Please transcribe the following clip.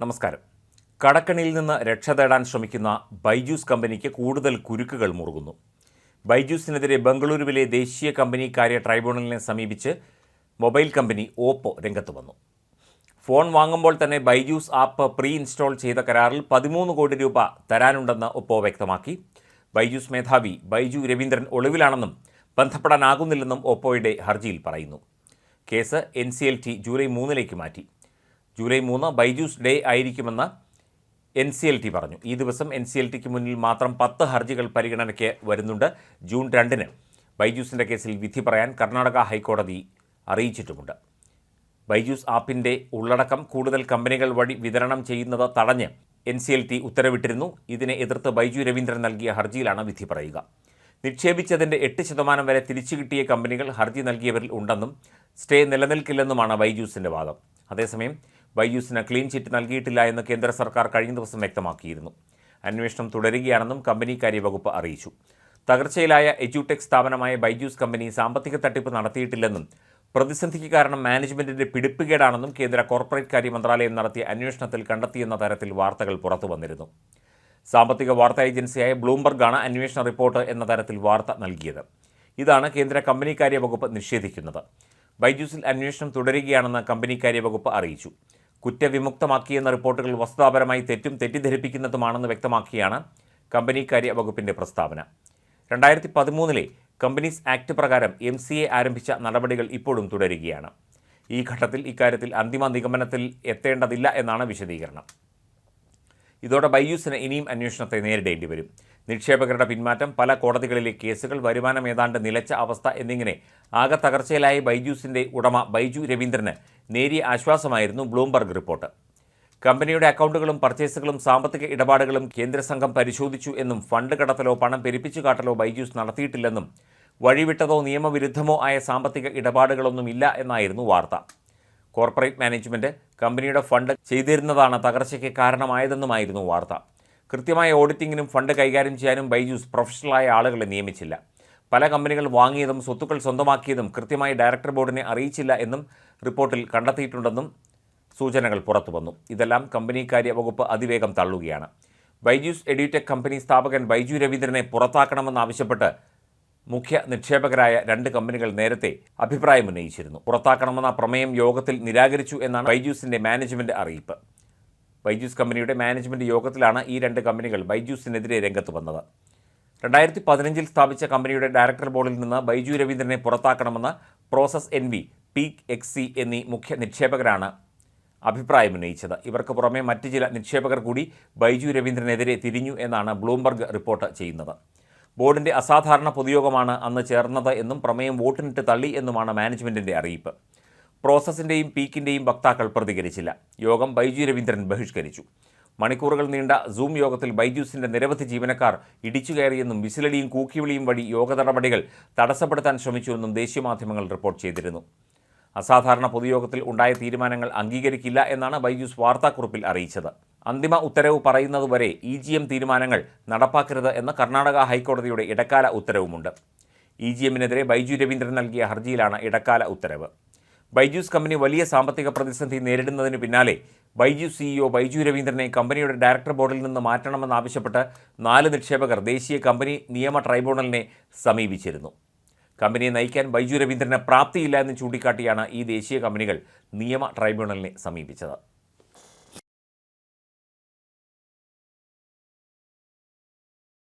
നമസ്കാരം. കടക്കണിയിൽ നിന്ന് രക്ഷ തേടാൻ ശ്രമിക്കുന്ന ബൈജൂസ് കമ്പനിക്ക് കൂടുതൽ കുരുക്കുകൾ മുറുകുന്നു. ബൈജൂസിനെതിരെ ബംഗളൂരുവിലെ ദേശീയ കമ്പനി കാര്യ ട്രൈബ്യൂണലിനെ സമീപിച്ച് മൊബൈൽ കമ്പനി ഓപ്പോ രംഗത്ത് വന്നു. ഫോൺ വാങ്ങുമ്പോൾ തന്നെ ബൈജൂസ് ആപ്പ് പ്രീ ഇൻസ്റ്റാൾ ചെയ്ത കരാറിൽ പതിമൂന്ന് കോടി രൂപ തരാനുണ്ടെന്ന് ഒപ്പോ വ്യക്തമാക്കി. ബൈജൂസ് മേധാവി ബൈജു രവീന്ദ്രൻ ഒളിവിലാണെന്നും ബന്ധപ്പെടാനാകുന്നില്ലെന്നും ഒപ്പോയുടെ ഹർജിയിൽ പറയുന്നു. Case N C L T July മൂന്നിലേക്ക് മാറ്റി. ജൂലൈ മൂന്ന് ബൈജൂസ് ഡേ ആയിരിക്കുമെന്ന് എൻ സി എൽ ടി പറഞ്ഞു. ഈ ദിവസം എൻ സി എൽ ടിക്ക് മുന്നിൽ മാത്രം പത്ത് ഹർജികൾ പരിഗണനയ്ക്ക് വരുന്നുണ്ട്. ജൂൺ രണ്ടിന് ബൈജൂസിന്റെ കേസിൽ വിധി പറയാൻ കർണാടക ഹൈക്കോടതി അറിയിച്ചിട്ടുമുണ്ട്. ബൈജൂസ് ആപ്പിന്റെ ഉള്ളടക്കം കൂടുതൽ കമ്പനികൾ വഴി വിതരണം ചെയ്യുന്നത് തടഞ്ഞ് എൻ സി എൽ ടി ഉത്തരവിട്ടിരുന്നു. ഇതിനെ എതിർത്ത് ബൈജു രവീന്ദ്രൻ നൽകിയ ഹർജിയിലാണ് വിധി പറയുക. നിക്ഷേപിച്ചതിന്റെ എട്ട് ശതമാനം വരെ തിരിച്ചു കിട്ടിയ കമ്പനികൾ ഹർജി നൽകിയവരിൽ ഉണ്ടെന്നും സ്റ്റേ നിലനിൽക്കില്ലെന്നുമാണ് ബൈജൂസിന്റെ വാദം. അതേസമയം ബൈജൂസിന് ക്ലീൻ ചിറ്റ് നൽകിയിട്ടില്ല എന്ന് കേന്ദ്ര സർക്കാർ കഴിഞ്ഞ ദിവസം വ്യക്തമാക്കിയിരുന്നു. അന്വേഷണം തുടരുകയാണെന്നും കമ്പനി കാര്യവകുപ്പ് അറിയിച്ചു. തകർച്ചയിലായ എജ്യൂടെക് സ്ഥാപനമായ ബൈജൂസ് കമ്പനി സാമ്പത്തിക തട്ടിപ്പ് നടത്തിയിട്ടില്ലെന്നും പ്രതിസന്ധിക്ക് കാരണം മാനേജ്മെന്റിന്റെ പിടിപ്പുകേടാണെന്നും കേന്ദ്ര കോർപ്പറേറ്റ് കാര്യ മന്ത്രാലയം നടത്തിയ അന്വേഷണത്തിൽ കണ്ടെത്തിയെന്ന തരത്തിൽ വാർത്തകൾ പുറത്തു വന്നിരുന്നു. സാമ്പത്തിക വാർത്താ ഏജൻസിയായ ബ്ലൂംബർഗാണ് അന്വേഷണ റിപ്പോർട്ട് എന്ന തരത്തിൽ വാർത്ത നൽകിയത്. ഇതാണ് കേന്ദ്ര കമ്പനിക്കാര്യ വകുപ്പ് നിഷേധിക്കുന്നത്. ബൈജൂസിൽ അന്വേഷണം തുടരുകയാണെന്ന് കമ്പനിക്കാര്യ വകുപ്പ് അറിയിച്ചു. കുറ്റവിമുക്തമാക്കിയെന്ന റിപ്പോർട്ടുകൾ വസ്തുതാപരമായി തെറ്റും തെറ്റിദ്ധരിപ്പിക്കുന്നതുമാണെന്ന് വ്യക്തമാക്കിയാണ് കമ്പനി കാര്യ വകുപ്പിന്റെ പ്രസ്താവന. രണ്ടായിരത്തി പതിമൂന്നിലെ കമ്പനീസ് ആക്ട് പ്രകാരം എം സി എ ആരംഭിച്ച നടപടികൾ ഇപ്പോഴും തുടരുകയാണ്. ഈ ഘട്ടത്തിൽ ഇക്കാര്യത്തിൽ അന്തിമ നിഗമനത്തിൽ എത്തേണ്ടതില്ല എന്നാണ് വിശദീകരണം. ഇതോടെ ബൈയൂസിന് ഇനിയും അന്വേഷണത്തെ നേരിടേണ്ടി വരും. നിക്ഷേപകരുടെ പിന്മാറ്റം പല കോടതികളിലെ കേസുകൾ വരുമാനം ഏതാണ്ട് നിലച്ച അവസ്ഥ എന്നിങ്ങനെ ആകെ തകർച്ചയിലായ ബൈജൂസിന്റെ ഉടമ ബൈജു രവീന്ദ്രന് നേരിയ ആശ്വാസമായിരുന്നു ബ്ലൂംബർഗ് റിപ്പോർട്ട്. കമ്പനിയുടെ അക്കൗണ്ടുകളും പർച്ചേസുകളും സാമ്പത്തിക ഇടപാടുകളും കേന്ദ്ര സംഘം പരിശോധിച്ചു എന്നും ഫണ്ട് കടത്തലോ പണം പെരുപ്പിച്ചു കാട്ടലോ ബൈജൂസ് നടത്തിയിട്ടില്ലെന്നും വഴിവിട്ടതോ നിയമവിരുദ്ധമോ ആയ സാമ്പത്തിക ഇടപാടുകളൊന്നും ഇല്ല എന്നായിരുന്നു വാർത്ത. കോർപ്പറേറ്റ് മാനേജ്മെന്റ് കമ്പനിയുടെ ഫണ്ട് ചെയ്തിരുന്നതാണ് തകർച്ചയ്ക്ക് കാരണമായതെന്നുമായിരുന്നു വാർത്ത. കൃത്യമായ ഓഡിറ്റിങ്ങിനും ഫണ്ട് കൈകാര്യം ചെയ്യാനും ബൈജൂസ് പ്രൊഫഷണലായ ആളുകളെ നിയമിച്ചില്ല. പല കമ്പനികൾ വാങ്ങിയതും സ്വത്തുക്കൾ സ്വന്തമാക്കിയതും കൃത്യമായി ഡയറക്ടർ ബോർഡിനെ അറിയിച്ചില്ല എന്നും റിപ്പോർട്ടിൽ കണ്ടെത്തിയിട്ടുണ്ടെന്നും സൂചനകൾ പുറത്തു വന്നു ഇതെല്ലാം കമ്പനിക്കാര്യ വകുപ്പ് അതിവേഗം തള്ളുകയാണ്. ബൈജൂസ് എഡ്യൂടെക് കമ്പനി സ്ഥാപകൻ ബൈജു രവീന്ദ്രനെ പുറത്താക്കണമെന്നാവശ്യപ്പെട്ട് മുഖ്യ നിക്ഷേപകരായ രണ്ട് കമ്പനികൾ നേരത്തെ അഭിപ്രായമുന്നയിച്ചിരുന്നു പുറത്താക്കണമെന്ന പ്രമേയം യോഗത്തിൽ നിരാകരിച്ചു എന്നാണ് ബൈജൂസിന്റെ മാനേജ്മെന്റ് അറിയിപ്പ്. ബൈജൂസ് കമ്പനിയുടെ മാനേജ്മെന്റ് യോഗത്തിലാണ് ഈ രണ്ട് കമ്പനികൾ ബൈജൂസിനെതിരെ രംഗത്ത് വന്നത്. രണ്ടായിരത്തി പതിനഞ്ചിൽ സ്ഥാപിച്ച കമ്പനിയുടെ ഡയറക്ടർ ബോർഡിൽ നിന്ന് ബൈജു രവീന്ദ്രനെ പുറത്താക്കണമെന്ന് Prosus N V Peak X V എന്നീ മുഖ്യ നിക്ഷേപകരാണ് അഭിപ്രായമുന്നയിച്ചത് ഇവർക്ക് പുറമെ മറ്റ് ചില നിക്ഷേപകർ കൂടി ബൈജു രവീന്ദ്രനെതിരെ തിരിഞ്ഞു എന്നാണ് ബ്ലൂംബർഗ് റിപ്പോർട്ട് ചെയ്യുന്നത്. ബോർഡിന്റെ അസാധാരണ പൊതുയോഗമാണ് അന്ന് ചേർന്നത് എന്നും പ്രമേയം വോട്ടിനിട്ട് തള്ളി എന്നുമാണ് മാനേജ്മെന്റിന്റെ അറിയിപ്പ്. പ്രോസസിന്റെയും പീക്കിന്റെയും വക്താക്കൾ പ്രതികരിച്ചില്ല. യോഗം ബൈജു രവീന്ദ്രൻ ബഹിഷ്കരിച്ചു. മണിക്കൂറുകൾ നീണ്ട സൂം യോഗത്തിൽ ബൈജൂസിന്റെ നിരവധി ജീവനക്കാർ ഇടിച്ചു കയറിയെന്നും വിസിലടിയും കൂക്കിവിളിയും വഴി യോഗ നടപടികൾ തടസ്സപ്പെടുത്താൻ ശ്രമിച്ചുവെന്നും ദേശീയ മാധ്യമങ്ങൾ റിപ്പോർട്ട് ചെയ്തിരുന്നു. അസാധാരണ പൊതുയോഗത്തിൽ ഉണ്ടായ തീരുമാനങ്ങൾ അംഗീകരിക്കില്ല എന്നാണ് ബൈജൂസ് വാർത്താക്കുറിപ്പിൽ അറിയിച്ചത്. അന്തിമ ഉത്തരവ് പറയുന്നതുവരെ ഇ ജി എം തീരുമാനങ്ങൾ നടപ്പാക്കരുത് എന്ന കർണാടക ഹൈക്കോടതിയുടെ ഇടക്കാല ഉത്തരവുമുണ്ട്. ഇ ജി എമ്മിനെതിരെ ബൈജു രവീന്ദ്രൻ നൽകിയ ഹർജിയിലാണ് ഇടക്കാല ഉത്തരവ്. ബൈജൂസ് കമ്പനി വലിയ സാമ്പത്തിക പ്രതിസന്ധി നേരിടുന്നതിന് പിന്നാലെ ബൈജു സിഇഒ ബൈജു രവീന്ദ്രനെ കമ്പനിയുടെ ഡയറക്ടർ ബോർഡിൽ നിന്ന് മാറ്റണമെന്നാവശ്യപ്പെട്ട് നാല് നിക്ഷേപകർ ദേശീയ കമ്പനി നിയമ ട്രൈബ്യൂണലിനെ സമീപിച്ചിരുന്നു. കമ്പനിയെ നയിക്കാൻ ബൈജു രവീന്ദ്രന് പ്രാപ്തിയില്ല എന്ന് ചൂണ്ടിക്കാട്ടിയാണ് ഈ ദേശീയ കമ്പനികൾ നിയമ ട്രൈബ്യൂണലിനെ സമീപിച്ചത്.